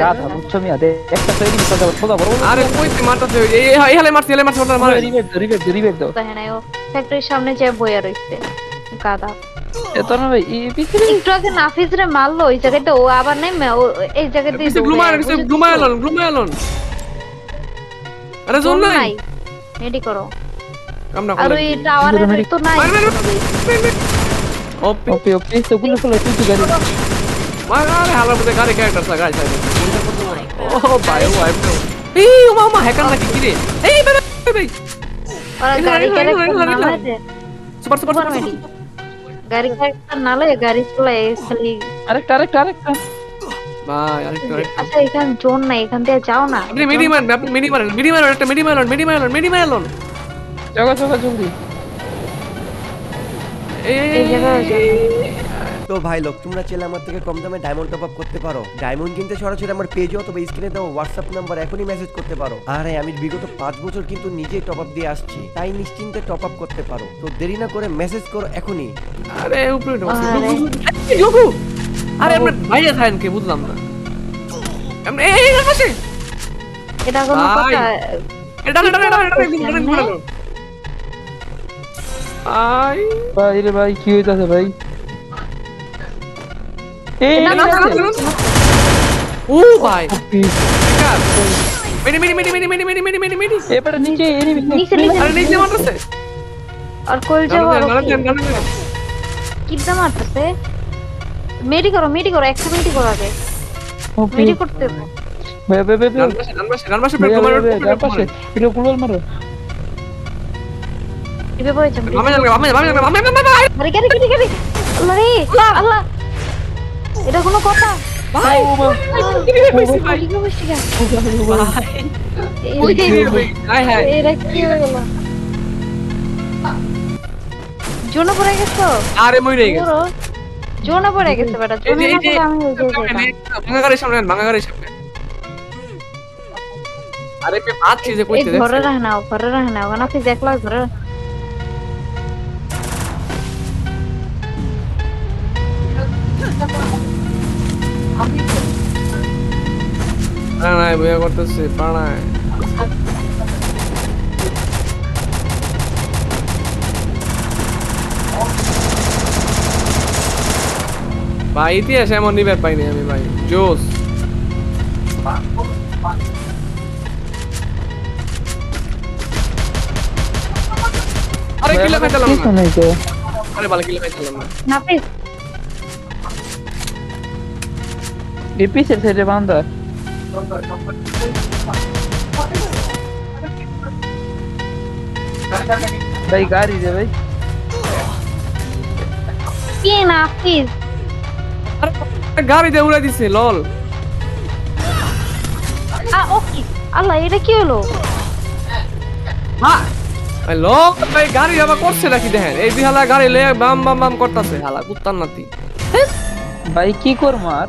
গাধা বুঝছ মিয়া দে একটা তো এদিকে সোজা সোজা বড় আরে কইতে মারতাছে এই হালে মারছি হালে মারছি মারে রিভাইভ দাও রিভাইভ দাও রিভাইভ দাও দেখে নাই ও ফ্যাক্টরির সামনে যে বইয়া রইছে গাদা এত না ভাই এই পিছনে একটু আগে নাফিস রে মারলো ওই জায়গাটা ও আবার নেমে ও এই জায়গা দিয়ে কিছু গ্লুমার এলন গ্লুমার এলন আরে জোন নাই রেডি করো কামনা আর করে ওই টাওয়ারের তো নাই ওপি ওপি ওপি তো গুলো ফলো তুই তুই গাড়ি আরে হালার মধ্যে গাড়ি ক্যারেক্টার লাগা আছে ও ভাই ও ভাই এই ও মামা হ্যাকার নাকি? কি রে? এই বেটা ভাই গাড়ি ক্যারেক্টার না সুপার সুপার গাড়ি ক্যারেক্টার না গাড়ি চলে খালি আরেকটা আরেকটা আরেকটা। ভাই আরেকটু আরেকটু। আচ্ছা এখানে জোন নাই এখান থেকে যাও না। আপনি মিডি মারেন আপনি মিডি মারেন মিডি মারেন একটা মিডি মারেন মিডি মারেন মিডি মারেন জগা জগা জলদি এই। তো ভাই লোক তোমরা চাইলে আমার থেকে কম দামে ডায়মন্ড টপ আপ করতে পারো। ডায়মন্ড কিনতে সরাসরি আমার পেজে অথবা স্ক্রিনে দেওয়া হোয়াটসঅ্যাপ নাম্বার এখনই মেসেজ করতে পারো। আর হ্যাঁ, আমি বিগত পাঁচ বছর কিন্তু নিজেই টপ আপ দিয়ে আসছি। তাই নিশ্চিন্তে টপ আপ করতে পারো। তো দেরি না করে মেসেজ করো এখনই। আরে উপরে আরে। আমরা বাইরে থাকেন কে? বুঝলাম না। এমনি- এই পাশে! এটা কোনো ভাই। কথা। এটা এটা এটা এটা এটা এটা এটা আই ভাই। রে ভাই কি হইতাছে ভাই? এই এটা। ও ভাই। মেডি মেডি মেডি মেডি মেডি মেডি মেডি এবারে নিচে এনিমি নিচে। নিচে আরে নিচে মারতেছে। আর কই যাও গান আর গান গান গান কিডনা মারতেছে। মেডি করো মেডি করো একটা মেডি করো আগে। ওপি মেডি করতে হবে। ভাই ভাই ভাই গান পাশে গান পাশে গান পাশে ভাই তোমার ভাই পাশে এগুলো গুলো মারো টিপে পড়েছে মামা মামা মামা মামা যাবে আরে গাড়ি গাড়ি গাড়ি আল্লাহ রে আল্লাহ এটা কোনো কথা? ভাই। ভাই এটা কি হয়ে গেল? জোনো পড়ে গেছো? আরে মরে গেছে। জোনো পড়ে গেছে বেটা আরে আপনি দেখলা ঘরে রাখনা না না বইয়া করতেছে পাড়ায় ভাই ইতিহাস এমন নিবার পাইনি আমি ভাই। জোস। আরে কিলো খাইতাম কিছু না। আরে ভালো কিলো খাইতাম না। নাফিস এই পিছের সাইডে বান্দা ভাই গাড়ি রে ভাই কি নাফিস আরে গাড়ি দিয়ে উড়াই দিছে লল। আ ওকে আল্লাহ এটা কি হলো? হ্যাঁ লোক ভাই গাড়ি আবার করছে নাকি দেখেন। এই বিহালা গাড়ি লয়ে বাম বাম বাম করতেছে। হালা কুত্তার নাতি। ভাই কি করব আর?